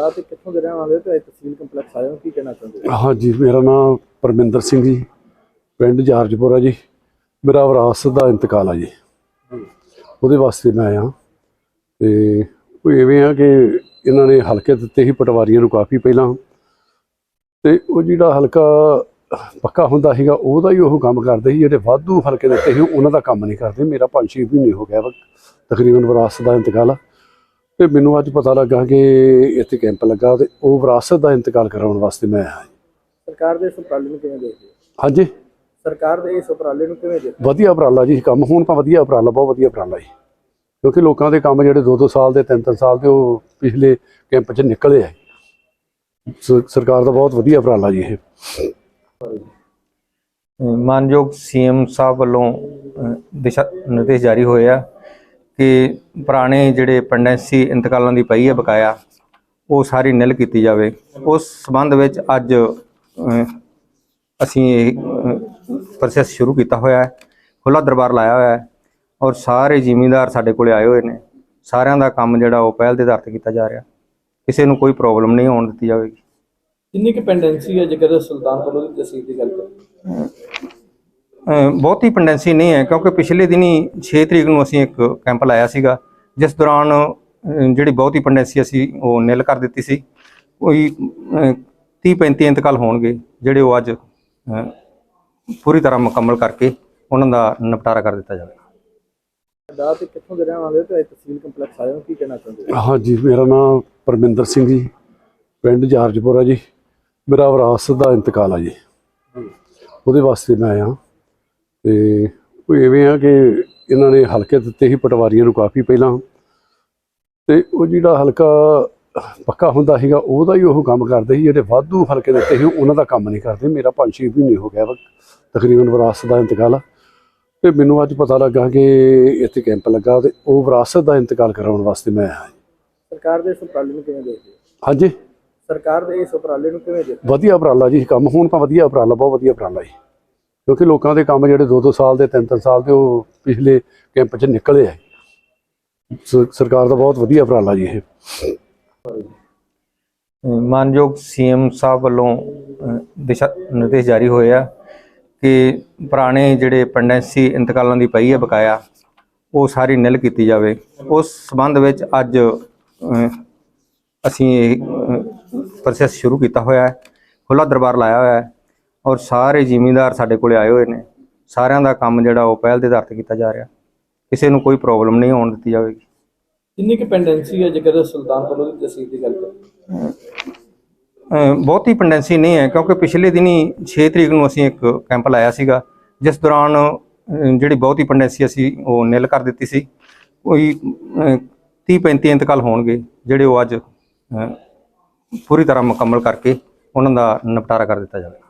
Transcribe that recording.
ਦਾ ਤੇ ਕਿੱਥੋਂ ਦੇ ਰਹਿਣ ਵਾਲੇ ਹੋ ਤੇ ਅੱਜ ਤਹਿਸੀਲ ਕੰਪਲੈਕਸ ਆਏ ਹੋ ਕੀ ਕਹਿਣਾ ਚਾਹੁੰਦੇ ਹੋ? ਹਾਂਜੀ ਮੇਰਾ ਨਾਮ ਪਰਮਿੰਦਰ ਸਿੰਘ ਜੀ ਪਿੰਡ ਜਾਰਜਪੁਰਾ ਜੀ। ਮੇਰਾ ਵਿਰਾਸਤ ਦਾ ਇੰਤਕਾਲ ਆ ਜੀ। ਉਹਦੇ ਵਾਸਤੇ ਮੈਂ ਆਇਆ। ਤੇ ਉਹ ਐਵੇਂ ਆ ਕਿ ਇਹਨਾਂ ਨੇ ਹਲਕੇ ਦਿੱਤੇ ਸੀ ਪਟਵਾਰੀਆਂ ਨੂੰ ਕਾਫੀ ਪਹਿਲਾਂ। ਤੇ ਉਹ ਜਿਹੜਾ ਹਲਕਾ ਪੱਕਾ ਹੁੰਦਾ ਸੀਗਾ ਉਹਦਾ ਹੀ ਉਹ ਕੰਮ ਕਰਦੇ ਸੀ। ਜਿਹੜੇ ਵਾਧੂ ਹਲਕੇ ਦਿੱਤੇ ਸੀ ਉਹਨਾਂ ਦਾ ਕੰਮ ਨਹੀਂ ਕਰਦੇ। ਮੇਰਾ 5-6 ਮਹੀਨੇ ਹੋ ਗਿਆ ਤਕਰੀਬਨ ਵਿਰਾਸਤ ਦਾ ਇੰਤਕਾਲ ਆ। ਤੇ ਮੈਨੂੰ ਅੱਜ ਪਤਾ ਲੱਗਾ ਕਿ ਇੱਥੇ ਕੈਂਪ ਲੱਗਾ ਤੇ ਉਹ ਵਿਰਾਸਤ ਦਾ ਇੰਤਕਾਲ ਕਰਾਉਣ ਵਾਸਤੇ ਮੈਂ ਆਇਆ ਸਰਕਾਰ ਦੇ ਇਸ ਉਪਰਾਲੇ ਨੂੰ ਕਿਵੇਂ ਦੇਖਦੇ ਹੋ? ਹਾਂਜੀ। ਸਰਕਾਰ ਦੇ ਇਸ ਉਪਰਾਲੇ ਨੂੰ ਕਿਵੇਂ ਦੇਖਦੇ ਵਧੀਆ ਉਪਰਾਲਾ ਜੀ ਕੰਮ ਹੁਣ ਤਾਂ ਵਧੀਆ ਉਪਰਾਲਾ ਬਹੁਤ ਵਧੀਆ ਉਪਰਾਲਾ ਜੀ। ਕਿਉਂਕਿ ਲੋਕਾਂ ਦੇ ਕੰਮ ਜਿਹੜੇ 2-2 ਸਾਲ ਦੇ 3-3 ਸਾਲ ਦੇ ਉਹ ਪਿਛਲੇ ਕੈਂਪ 'ਚ ਨਿਕਲੇ ਆ ਸ- ਸਰਕਾਰ ਦਾ ਬਹੁਤ ਵਧੀਆ ਉਪਰਾਲਾ ਜੀ ਇਹ। ਮਾਨਯੋਗ ਸੀਐਮ ਸਾਹਿਬ ਵੱਲੋਂ ਦਿਸ਼ਾ ਨਿਰਦੇਸ਼ ਜਾਰੀ ਹੋਏ ਆ। ਕਿ ਪੁਰਾਣੇ ਜਿਹੜੇ ਪੈਂਡੈਂਸੀ ਇੰਤਕਾਲਾਂ ਦੀ ਪਈ ਹੈ ਬਕਾਇਆ, ਉਹ ਸਾਰੀ ਨਿਲ ਕੀਤੀ ਜਾਵੇ। ਉਸ ਸੰਬੰਧ ਵਿੱਚ ਅੱਜ ਅਸੀਂ ਇਹ ਪ੍ਰੋਸੈਸ ਸ਼ੁਰੂ ਕੀਤਾ ਹੋਇਆ ਹੈ। ਖੁੱਲਾ ਦਰਬਾਰ ਲਾਇਆ ਹੋਇਆ ਹੈ ਔਰ ਸਾਰੇ ਜ਼ਿਮੀਂਦਾਰ ਸਾਡੇ ਕੋਲੇ ਆਏ ਹੋਏ ਨੇ। ਸਾਰਿਆਂ ਦਾ ਕੰਮ ਜਿਹੜਾ ਉਹ ਪਹਿਲ ਦੇ ਆਧਾਰ ਤੇ ਕੀਤਾ ਜਾ ਰਿਹਾ। ਕਿਸੇ ਨੂੰ ਕੋਈ ਪ੍ਰੋਬਲਮ ਨਹੀਂ ਆਉਣ ਦਿੱਤੀ ਜਾਵੇਗੀ। ਕਿੰਨੀ ਕਿ ਪੈਂਡੈਂਸੀ ਹੈ ਜੇਕਰ ਸੁਲਤਾਨਪੁਰ ਦੀ ਤਹਿਸੀਲ ਦੀ ਗੱਲ ਕਰੀਏ? ਬਹੁਤੀ ਪੈਂਡੈਂਸੀ ਨਹੀਂ ਹੈ ਕਿਉਂਕਿ ਪਿਛਲੇ ਦਿਨੀ 6 ਤਰੀਕ ਨੂੰ ਅਸੀਂ ਇੱਕ ਕੈਂਪ ਲਾਇਆ ਸੀਗਾ ਜਿਸ ਦੌਰਾਨ ਜਿਹੜੀ ਬਹੁਤੀ ਪੈਂਡੈਂਸੀ ਅਸੀਂ ਉਹ ਨਿਲ ਕਰ ਦਿੱਤੀ ਸੀ। ਕੋਈ 30 35 ਇੰਤਕਾਲ ਹੋਣਗੇ ਜਿਹੜੇ ਉਹ ਅੱਜ ਪੂਰੀ ਤਰ੍ਹਾਂ ਮੁਕੰਮਲ ਕਰਕੇ ਉਹਨਾਂ ਦਾ ਨਿਪਟਾਰਾ ਕਰ ਦਿੱਤਾ ਜਾਵੇਗਾ। ਦਾ ਤੇ ਕਿੱਥੋਂ ਦੇ ਰਹਿਣ ਵਾਲੇ ਹੋ? ਤੇ ਤਹਿਸੀਲ ਕੰਪਲੈਕਸ ਆਏ ਹੋ ਕੀ ਕਹਿਣਾ ਚਾਹੁੰਦੇ ਹੋ? ਹਾਂਜੀ ਮੇਰਾ ਨਾਮ ਪਰਮਿੰਦਰ ਸਿੰਘ ਜੀ ਪਿੰਡ ਜਾਰਜਪੁਰਾ ਜੀ। ਮੇਰਾ ਵਿਰਾਸਤ ਦਾ ਇੰਤਕਾਲ ਆ ਜੀ। ਉਹਦੇ ਵਾਸਤੇ ਮੈਂ ਆਇਆ। ਤੇ ਉਹ ਐਵੇਂ ਆ ਕਿ ਇਹਨਾਂ ਨੇ ਹਲਕੇ ਦਿੱਤੇ ਸੀ ਪਟਵਾਰੀਆਂ ਨੂੰ ਕਾਫੀ ਪਹਿਲਾਂ। ਤੇ ਉਹ ਜਿਹੜਾ ਹਲਕਾ ਪੱਕਾ ਹੁੰਦਾ ਸੀਗਾ ਉਹਦਾ ਹੀ ਉਹ ਕੰਮ ਕਰਦੇ ਸੀ ਜਿਹੜੇ ਵਾਧੂ ਹਲਕੇ ਦਿੱਤੇ ਸੀ ਉਹਨਾਂ ਦਾ ਕੰਮ ਨਹੀਂ ਕਰਦੇ। ਮੇਰਾ 5-6 ਮਹੀਨੇ ਹੋ ਗਿਆ ਤਕਰੀਬਨ ਵਿਰਾਸਤ ਦਾ ਇੰਤਕਾਲ ਤੇ ਮੈਨੂੰ ਅੱਜ ਪਤਾ ਲੱਗਾ ਕਿ ਇੱਥੇ ਕੈਂਪ ਲੱਗਾ ਤੇ ਉਹ ਵਿਰਾਸਤ ਦਾ ਇੰਤਕਾਲ ਕਰਾਉਣ ਵਾਸਤੇ ਮੈਂ ਆਇਆ। ਸਰਕਾਰ ਦੇ ਇਸ ਉਪਰਾਲੇ ਨੂੰ ਕਿਵੇਂ ਦੇਖਦੇ ਹੋ? ਹਾਂਜੀ? ਸਰਕਾਰ ਦੇ ਇਸ ਉਪਰਾਲੇ ਨੂੰ ਕਿਵੇਂ ਦੇਖਦੇ ਵਧੀਆ ਉਪਰਾਲਾ ਜੀ ਕੰਮ ਹੁਣ ਤਾਂ ਵਧੀਆ ਉਪਰਾਲਾ ਬਹੁਤ ਵਧੀਆ ਉਪਰਾਲਾ ਜੀ। ਕਿਉਂਕਿ ਲੋਕਾਂ ਦੇ ਕੰਮ ਜਿਹੜੇ 2-2 ਸਾਲ ਦੇ 3-3 ਸਾਲ ਦੇ ਉਹ ਪਿਛਲੇ ਕੈਂਪ 'ਚ ਨਿਕਲੇ ਆ। ਸਰਕਾਰ ਦਾ ਬਹੁਤ ਵਧੀਆ ਉਪਰਾਲਾ ਜੀ ਇਹ। ਅ, ਮਾਨਯੋਗ ਸੀਐਮ ਸਾਹਿਬ ਵੱਲੋਂ ਦਿਸ਼ਾ ਨਿਰਦੇਸ਼ ਜਾਰੀ ਹੋਏ ਆ ਕਿ ਪੁਰਾਣੇ ਜਿਹੜੇ ਪੈਂਡੈਂਸੀ ਇੰਤਕਾਲਾਂ ਦੀ ਪਈ ਹੈ ਬਕਾਇਆ ਉਹ ਸਾਰੀ ਨਿਲ ਕੀਤੀ ਜਾਵੇ। ਉਸ ਸੰਬੰਧ ਵਿੱਚ ਅੱਜ ਅਸੀਂ ਇਹ ਪ੍ਰੋਸੈਸ ਸ਼ੁਰੂ ਕੀਤਾ ਹੋਇਆ ਹੈ। ਖੁੱਲਾ ਦਰਬਾਰ ਲਾਇਆ ਹੋਇਆ ਹੈ। ਔਰ ਸਾਰੇ ਜ਼ਿਮੀਂਦਾਰ ਸਾਡੇ ਕੋਲੇ ਆਏ ਹੋਏ ਨੇ। ਸਾਰਿਆਂ ਦਾ ਕੰਮ ਜਿਹੜਾ ਉਹ ਪਹਿਲ ਦੇ ਆਧਾਰ ਤੇ ਕੀਤਾ ਜਾ ਰਿਹਾ। ਕਿਸੇ ਨੂੰ ਕੋਈ ਪ੍ਰੋਬਲਮ ਨਹੀਂ ਆਉਣ ਦਿੱਤੀ ਜਾਵੇਗੀ। ਕਿੰਨੀ ਕਿ ਪੈਂਡੈਂਸੀ ਹੈ ਜੇਕਰ ਸੁਲਤਾਨਪੁਰ ਦੀ ਤਹਿਸੀਲ ਦੀ ਗੱਲ ਕਰੀਏ? ਬਹੁਤੀ ਪੈਂਡੈਂਸੀ ਨਹੀਂ ਹੈ ਕਿਉਂਕਿ ਪਿਛਲੇ ਦਿਨੀ 6 ਤਰੀਕ ਨੂੰ ਅਸੀਂ ਇੱਕ ਕੈਂਪ ਲਾਇਆ ਸੀਗਾ। ਜਿਸ ਦੌਰਾਨ ਜਿਹੜੀ ਬਹੁਤੀ ਪੈਂਡੈਂਸੀ ਅਸੀਂ ਉਹ ਨਿਲ ਕਰ ਦਿੱਤੀ ਸੀ। ਕੋਈ 30 35 ਇੰਤਕਾਲ ਹੋਣਗੇ ਜਿਹੜੇ ਉਹ ਅੱਜ ਪੂਰੀ ਤਰ੍ਹਾਂ ਮੁਕੰਮਲ ਕਰਕੇ ਉਹਨਾਂ ਦਾ ਨਿਪਟਾਰਾ ਕਰ ਦਿੱਤਾ ਜਾਵੇਗਾ